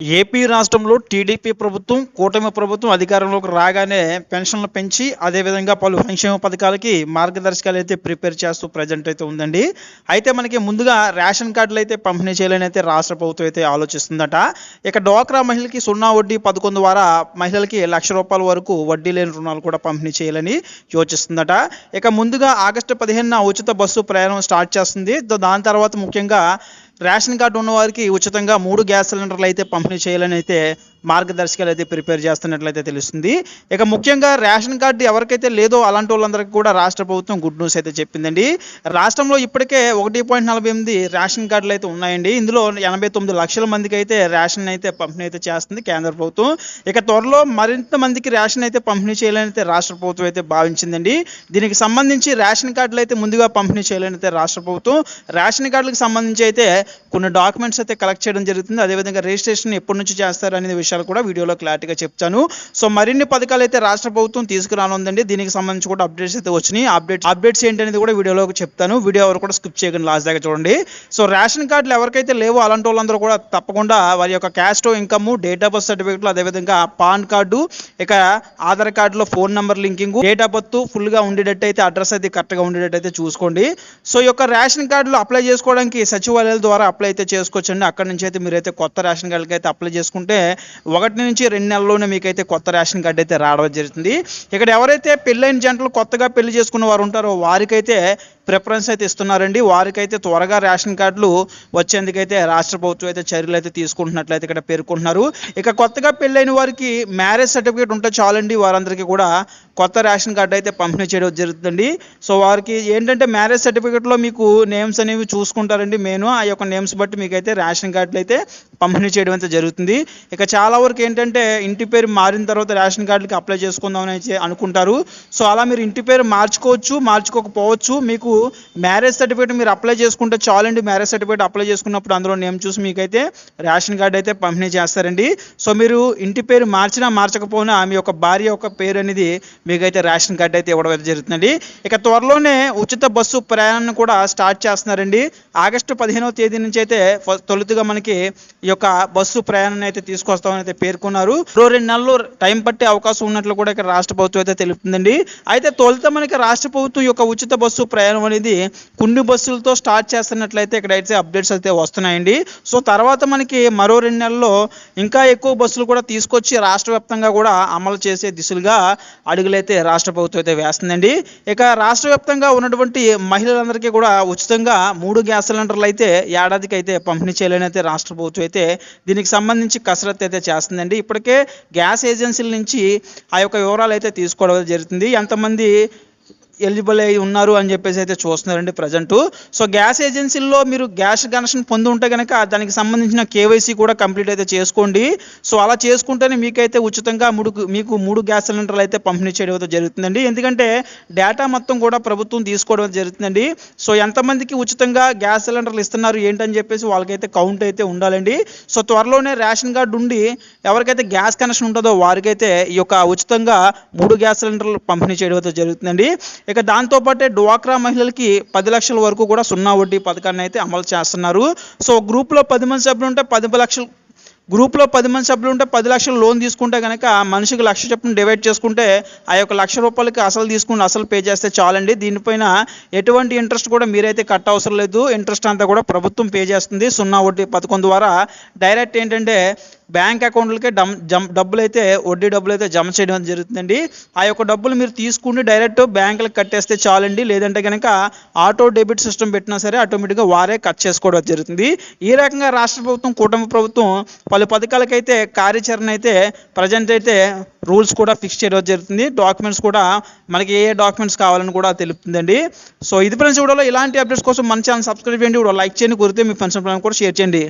AP రాష్ట్రంలో TDP ప్రభుత్వం కూటమి ప్రభుత్వం అధికారంలోకి రాగానే పెన్షన్లు పెంచి అదేవిధంగా పలు సంక్షేమ పథకాలకి మార్గదర్శకాలు అయితే ప్రిపేర్ చేస్తూ ప్రజెంట్ అయితే ఉందండి. అయితే మనకి ముందుగా రేషన్ కార్డులు అయితే పంపిణీ చేయాలని అయితే రాష్ట్ర ప్రభుత్వం అయితే ఆలోచిస్తుందట. ఇక డోక్రా మహిళలకి సున్నా వడ్డీ పథకం ద్వారా మహిళలకి లక్ష రూపాయల వరకు వడ్డీ లేని రుణాలు కూడా పంపిణీ చేయాలని యోచిస్తుందట. ఇక ముందుగా ఆగస్టు పదిహేనున ఉచిత బస్సు ప్రయాణం స్టార్ట్ చేస్తుంది. దాని తర్వాత ముఖ్యంగా రేషన్ కార్డు ఉన్నవారికి ఉచితంగా మూడు గ్యాస్ సిలిండర్లు అయితే పంపిణీ చేయాలని అయితే మార్గదర్శకాలు అయితే ప్రిపేర్ చేస్తున్నట్లయితే తెలుస్తుంది. ఇక ముఖ్యంగా రేషన్ కార్డు ఎవరికైతే లేదో అలాంటి వాళ్ళందరికీ కూడా రాష్ట్ర ప్రభుత్వం గుడ్ న్యూస్ అయితే చెప్పిందండి. రాష్ట్రంలో ఇప్పటికే ఒకటి పాయింట్ నలభై ఎనిమిది రేషన్ కార్డులు అయితే ఉన్నాయండి. ఇందులో ఎనభై తొమ్మిది లక్షల మందికి అయితే రేషన్ అయితే పంపిణీ అయితే చేస్తుంది కేంద్ర ప్రభుత్వం. ఇక త్వరలో మరింత మందికి రేషన్ అయితే పంపిణీ చేయాలని అయితే రాష్ట్ర ప్రభుత్వం అయితే భావించిందండి. దీనికి సంబంధించి రేషన్ కార్డులు అయితే ముందుగా పంపిణీ చేయాలని అయితే రాష్ట్ర ప్రభుత్వం. రేషన్ కార్డులకు సంబంధించి అయితే కొన్ని డాక్యుమెంట్స్ అయితే కలెక్ట్ చేయడం జరుగుతుంది. అదేవిధంగా రిజిస్ట్రేషన్ ఎప్పటి నుంచి చేస్తారు అనే విషయాలు కూడా వీడియోలో క్లారిటీగా చెప్తాను. సో మరిన్ని పథకాలు అయితే రాష్ట్ర ప్రభుత్వం తీసుకురానుందండి. దీనికి సంబంధించి కూడా అప్డేట్స్ అయితే వచ్చినాయి. అప్డేట్ అప్డేట్స్ ఏంటనేది కూడా వీడియోలో చెప్తాను. వీడియో ఎవరు కూడా స్కిప్ చేయకండి. లాస్ట్ దాకా చూడండి. సో రేషన్ కార్డులు ఎవరికైతే లేవో అలాంటి వాళ్ళందరూ కూడా తప్పకుండా వారి యొక్క caste income date of birth సర్టిఫికేట్లు అదేవిధంగా పాన్ కార్డు ఇక ఆధార్ కార్డులో phone number linking date of birth ఫుల్గా ఉండేటట్టు అయితే అడ్రస్ అయితే కరెక్ట్గా ఉండేటట్టు అయితే చూసుకోండి. సో ఈ యొక్క రేషన్ కార్డులు అప్లై చేసుకోవడానికి సచివాలయాల ద్వారా అప్లై అయితే చేసుకోవచ్చండి. అక్కడ నుంచి అయితే మీరైతే కొత్త రేషన్ కార్డుకి అయితే అప్లై చేసుకుంటే ఒకటి నుంచి రెండు నెలల్లోనే మీకైతే కొత్త రేషన్ కార్డు అయితే రావడం జరుగుతుంది. ఇక్కడ ఎవరైతే పెళ్ళైన జంటలు కొత్తగా పెళ్ళి చేసుకున్న వారు ఉంటారో వారికైతే ప్రిఫరెన్స్ అయితే ఇస్తున్నారండి. వారికైతే త్వరగా రేషన్ కార్డులు వచ్చేందుకైతే రాష్ట్ర ప్రభుత్వం అయితే చర్యలు అయితే తీసుకుంటున్నట్లయితే ఇక్కడ పేర్కొంటున్నారు. ఇక కొత్తగా పెళ్ళైన వారికి మ్యారేజ్ సర్టిఫికేట్ ఉంటే చాలండి. వారందరికీ కూడా కొత్త రేషన్ కార్డు అయితే పంపిణీ చేయడం జరుగుతుంది సో వారికి ఏంటంటే మ్యారేజ్ సర్టిఫికేట్లో మీకు నేమ్స్ అనేవి చూసుకుంటారండి మెయిన్. ఆ యొక్క నేమ్స్ బట్టి మీకైతే రేషన్ కార్డులు అయితే పంపిణీ చేయడం అయితే జరుగుతుంది. ఇక చాలా వరకు ఏంటంటే ఇంటి పేరు మారిన తర్వాత రేషన్ కార్డులకి అప్లై చేసుకుందామని అయితే అనుకుంటారు. సో అలా మీరు ఇంటి పేరు మార్చుకోవచ్చు మార్చుకోకపోవచ్చు. మీకు మ్యారేజ్ సర్టిఫికేట్ మీరు అప్లై చేసుకుంటే చాలండి. మ్యారేజ్ సర్టిఫికేట్ అప్లై చేసుకున్నప్పుడు అందులో నేమ్ చూసి మీకైతే రేషన్ కార్డు అయితే పంపిణీ చేస్తారండి. సో మీరు ఇంటి పేరు మార్చినా మార్చకపోయినా మీ యొక్క భార్య యొక్క పేరు అనేది మీకైతే రేషన్ కార్డు అయితే ఇవ్వడం అయితే జరుగుతుందండి. ఇక త్వరలోనే ఉచిత బస్సు ప్రయాణాన్ని కూడా స్టార్ట్ చేస్తున్నారండి. ఆగస్టు పదిహేనవ తేదీ నుంచి అయితే తొలుతుగా తొలుతగా మనకి ఈ యొక్క బస్సు ప్రయాణాన్ని అయితే తీసుకొస్తామని అయితే పేర్కొన్నారు. రో రెండు నెలలు టైం పట్టే అవకాశం ఉన్నట్లు కూడా ఇక్కడ రాష్ట్ర ప్రభుత్వం అయితే తెలుపుతుందండి. అయితే తొలుత మనకి రాష్ట్ర ప్రభుత్వం యొక్క ఉచిత బస్సు ప్రయాణం అనేది కొన్ని బస్సులతో స్టార్ట్ చేస్తున్నట్లయితే ఇక్కడ అయితే అప్డేట్స్ అయితే వస్తున్నాయండి. సో తర్వాత మనకి మరో రెండు నెలల్లో ఇంకా ఎక్కువ బస్సులు కూడా తీసుకొచ్చి రాష్ట్ర వ్యాప్తంగా కూడా అమలు చేసే దిశలుగా అడుగులైతే రాష్ట్ర ప్రభుత్వం అయితే వేస్తుందండి. ఇక రాష్ట్ర వ్యాప్తంగా ఉన్నటువంటి మహిళలందరికీ కూడా ఉచితంగా మూడు గ్యాస్ సిలిండర్లు అయితే ఏడాదికి అయితే పంపిణీ చేయాలని అయితే రాష్ట్ర ప్రభుత్వం అయితే దీనికి సంబంధించి కసరత్తు అయితే చేస్తుందండి. ఇప్పటికే గ్యాస్ ఏజెన్సీల నుంచి ఆ యొక్క వివరాలు అయితే తీసుకోవడం జరుగుతుంది. ఎంతమంది ఎలిజిబుల్ అయి ఉన్నారు అని చెప్పేసి అయితే చూస్తున్నారండి ప్రజెంట్ సో గ్యాస్ ఏజెన్సీల్లో మీరు గ్యాస్ కనెక్షన్ పొంది ఉంటే కనుక దానికి సంబంధించిన కేవైసీ కూడా కంప్లీట్ అయితే చేసుకోండి. సో అలా చేసుకుంటేనే మీకైతే ఉచితంగా మూడు మీకు మూడు గ్యాస్ సిలిండర్లు అయితే పంపిణీ చేయడం అయితే జరుగుతుందండి. ఎందుకంటే డేటా మొత్తం కూడా ప్రభుత్వం తీసుకోవడం జరుగుతుందండి. సో ఎంతమందికి ఉచితంగా గ్యాస్ సిలిండర్లు ఇస్తున్నారు ఏంటని చెప్పేసి వాళ్ళకైతే కౌంట్ అయితే ఉండాలండి. సో త్వరలోనే రేషన్ కార్డు ఉండి ఎవరికైతే గ్యాస్ కనెక్షన్ ఉంటుందో వారికైతే ఈ యొక్క ఉచితంగా మూడు గ్యాస్ సిలిండర్లు పంపిణీ చేయడం అయితే జరుగుతుందండి. ఇక దాంతోపాటే డ్వాక్రా మహిళలకి పది లక్షల వరకు కూడా సున్నా వడ్డీ పథకాన్ని అయితే అమలు చేస్తున్నారు. సో గ్రూప్లో పది మంది సభ్యులు ఉంటే పది లక్షలు గ్రూప్లో పది మంది సభ్యులు ఉంటే పది లక్షలు లోన్ తీసుకుంటే కనుక మనిషికి లక్ష చొప్పున డివైడ్ చేసుకుంటే ఆ యొక్క లక్ష రూపాయలకి అసలు తీసుకుని అసలు పే చేస్తే చాలండి. దీనిపైన ఎటువంటి ఇంట్రెస్ట్ కూడా మీరైతే కట్ అవసరం లేదు. ఇంట్రెస్ట్ అంతా కూడా ప్రభుత్వం పే చేస్తుంది. సున్నా వడ్డీ పథకం ద్వారా డైరెక్ట్ ఏంటంటే బ్యాంక్ అకౌంట్లకే డమ్ జమ్ డబ్బులు అయితే వడ్డీ డబ్బులు అయితే జమ చేయడం జరుగుతుందండి. ఆ యొక్క డబ్బులు మీరు తీసుకుని డైరెక్ట్ బ్యాంకులకు కట్టేస్తే చాలండి. లేదంటే కనుక ఆటో డెబిట్ సిస్టమ్ పెట్టినా సరే ఆటోమేటిక్గా వారే కట్ చేసుకోవడం జరుగుతుంది. ఈ రకంగా రాష్ట్ర ప్రభుత్వం కూటమి ప్రభుత్వం పలు పథకాలకైతే కార్యాచరణ అయితే ప్రజెంట్ అయితే రూల్స్ కూడా ఫిక్స్ చేయడం జరుగుతుంది. డాక్యుమెంట్స్ కూడా మనకి ఏ ఏ డాక్యుమెంట్స్ కావాలని కూడా తెలుపుతుందండి. సో ఇది ఫ్రెండ్స్ వీడియోలో ఇలాంటి అప్డేట్స్ కోసం మన ఛానల్ సబ్స్క్రైబ్ చేయండి. లైక్ చేయండి. కురితే మీ ఫ్రెండ్స్ కూడా షేర్ చేయండి.